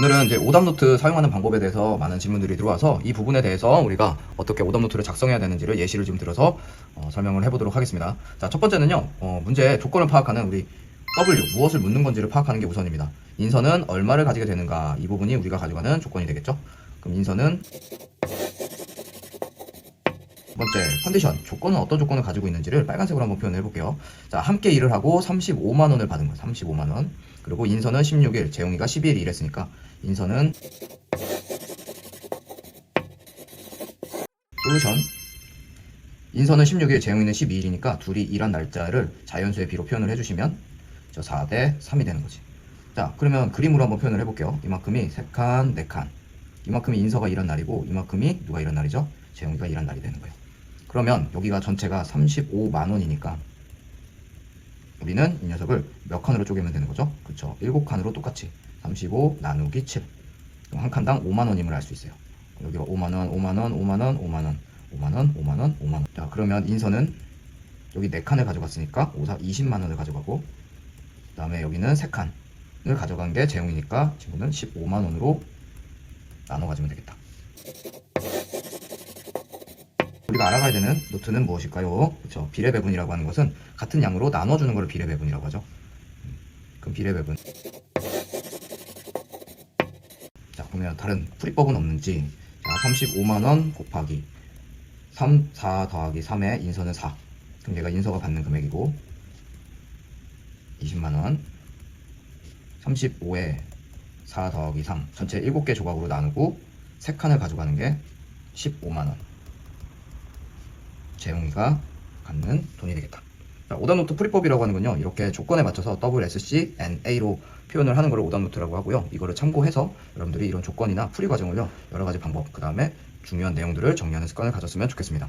오늘은 이제 오답노트 사용하는 방법에 대해서 많은 질문들이 들어와서 이 부분에 대해서 우리가 어떻게 오답노트를 작성해야 되는지를 예시를 좀 들어서 어, 설명을 해보도록 하겠습니다. 자, 첫 번째는요, 어, 문제 조건을 파악하는 우리 W, 무엇을 묻는 건지를 파악하는 게 우선입니다. 인선은 얼마를 가지게 되는가, 이 부분이 우리가 가져가는 조건이 되겠죠? 그럼 인선은 두 번째, 컨디션. 조건은 어떤 조건을 가지고 있는지를 빨간색으로 한번 표현해 볼게요. 자, 함께 일을 하고 35만 원을 받은 거예요. 35만 원. 그리고 인선은 16일, 재용이가 12일 일했으니까 인선은 솔루션. 인선은 16일, 재용이는 12일이니까 둘이 일한 날짜를 자연수의 비로 표현을 해주시면 저 4대 3이 되는 거지. 자, 그러면 그림으로 한번 표현을 해볼게요. 이만큼이 3칸, 4칸. 이만큼이 인서가 일한 날이고 이만큼이 누가 일한 날이죠? 재용이가 일한 날이 되는 거예요. 그러면 여기가 전체가 35만 원이니까 우리는 이 녀석을 몇 칸으로 쪼개면 되는 거죠? 그쵸? 7칸으로 똑같이 35 나누기 7. 그럼 한 칸당 5만 원임을 알 수 있어요. 여기가 5만 원, 5만 원, 5만 원, 5만 원, 5만 원, 5만 원, 5만 원. 자, 그러면 인서는 여기 4칸을 가져갔으니까 5, 4, 20만 원을 가져가고 그다음에 여기는 3칸을 가져간 게 재용이니까 친구는 15만 원으로 나눠 가지면 되겠다. 우리가 알아가야 되는 노트는 무엇일까요? 그렇죠. 비례 배분이라고 하는 것은 같은 양으로 나눠주는 것을 비례 배분이라고 하죠. 음, 그럼 비례 배분. 자, 그러면 다른 풀이법은 없는지. 자, 35만 원 곱하기 3, 4 더하기 3에 인서는 4. 그럼 얘가 인서가 받는 금액이고 20만 원. 35에 4 더하기 3. 전체 7개 조각으로 나누고 3칸을 가져가는 게 15만 원. 재용이가 갖는 돈이 되겠다. 자, 오답노트 풀이법이라고 하는 건요. 이렇게 조건에 맞춰서 WSC, NA로 표현을 하는 걸 오답노트라고 하고요. 이거를 참고해서 여러분들이 이런 조건이나 풀이 과정을요. 여러 가지 방법, 그 다음에 중요한 내용들을 정리하는 습관을 가졌으면 좋겠습니다.